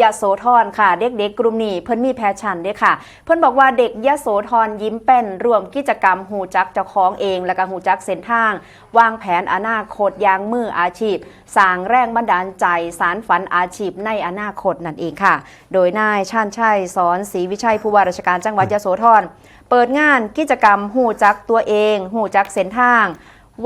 ยโสธรค่ะ เด็กๆกลุ่มนี้เพิ่นมีแพชชั่นด้อค่ะ เพิ่นบอกว่าเด็กยโสธรยิ้มเป็นรวมกิจกรรมหูจักเจ้าของเอง แล้วก็หูจักเส้นทาง วางแผนอนาคตยางมืออาชีพสร้างแรงบันดาลใจสารฝันอาชีพในอนาคตนั่นเองค่ะ โดยนายชาญชัยสอนศรีวิชัยผู้ว่าราชการจังหวัดยโสธรเปิดงานกิจกรรมหูจักตัวเอง หูจักเส้นทาง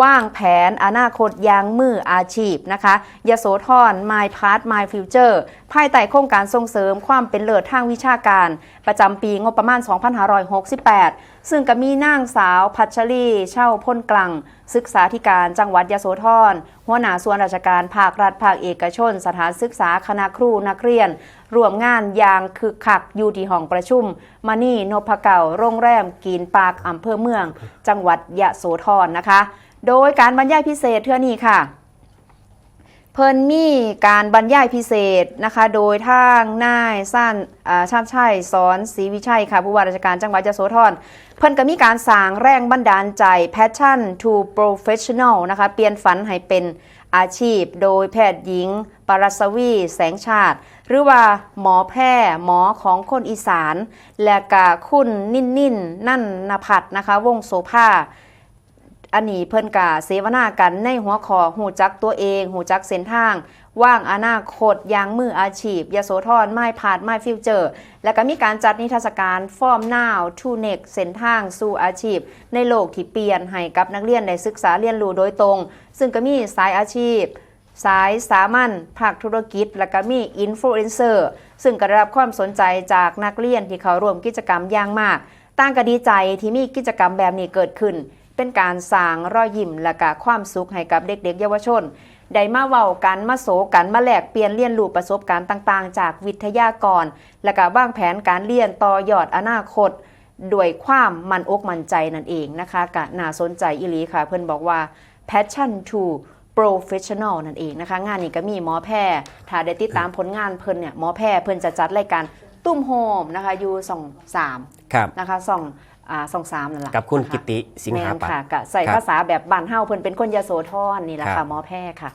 ว่างแผนอนาคตยางมืออาชีพนะคะยโสธร My Path My Future ภายใต้โครงการส่งเสริมความเป็นเลิศทางวิชาการ ประจำปีงบประมาณ 2568 ซึ่งก็มีนางสาวพัชรีเช่าพ้นกลัง ศึกษาธิการจังหวัดยโสธร หัวหน้าส่วนราชการภาครัฐภาคเอกชน สถานศึกษาคณะครูนักเรียน ร่วมงานอย่างคึกคักอยู่ที่ห้องประชุมมานี่นพเก่าโรงแรมกีนปากอำเภอเมือง จังหวัดยโสธรนะคะ โดยการบรรยายพิเศษเทื่อนี้ค่ะ เพิ่นมีการบรรยายพิเศษนะคะ โดยทางนายสั้นอ่าชาติชัยสอนศรีวิชัยค่ะ ผู้ว่าราชการจังหวัดยะโสธรเพิ่นก็มีการสร้างแรงบันดาลใจ passion to professional นะคะ เปลี่ยนฝันให้เป็นอาชีพ โดยแพทย์หญิง ปรัสวี แสงชาติ หรือว่าหมอแพทย์หมอของคนอีสาน และกาคุณนิ่นนิ่นนั่นนภัทรนะคะ วงโสภา อันนี้เพิ่นกาเสวนากันในหัวข้อหูจักตัวเองหูจักเส้นทาง ว่างอนาคตยางมืออาชีพยโสธรไม่ผาดไม่ฟิวเจอร์ แล้วก็มีการจัดนิทรรศการฟอร์มนาวทูเน็กเส้นทางสู่อาชีพ ในโลกที่เปลี่ยนให้กับนักเรียนได้ศึกษาเรียนรู้โดยตรง ซึ่งก็มีสายอาชีพสายสามัญภาคธุรกิจ และก็มีอินฟลูเอนเซอร์ ซึ่งก็ได้รับความสนใจจากนักเรียนที่เขาร่วมกิจกรรมอย่างมากต่างก็ดีใจที่มีกิจกรรมแบบนี้เกิดขึ้น เป็นการสร้างรอยยิ้มและก็ความสุขให้กับเด็กๆ เยาวชน ได้มาเว้ากันมาโศกันมาแลกเปลี่ยนเรียนรู้ประสบการณ์ต่างๆ จากวิทยากร และก็วางแผนการเรียนต่อยอดอนาคตด้วยความมันอกมันใจนั่นเองนะคะกะน่าสนใจอีหลีค่ะ เพิ่นบอกว่า passion to professional นั่นเองนะคะ งานนี้ก็มีหมอแพทย์ถ้าได้ติดตามผลงานเพิ่นเนี่ยหมอแพทย์เพิ่นจะจัดรายการตุ้มโฮมนะคะอยู่สองสามครับนะคะสองอ่า สองสามนั่นแหละกับคุณนะะกิติสิงหาแม่นปัตค่ะย์กะใส่ครับภาษาแบบบ้านเฮาเพิ่นเป็นคนยโสธรนี่แหละครัค่ะบหมอแพทย์ค่ะ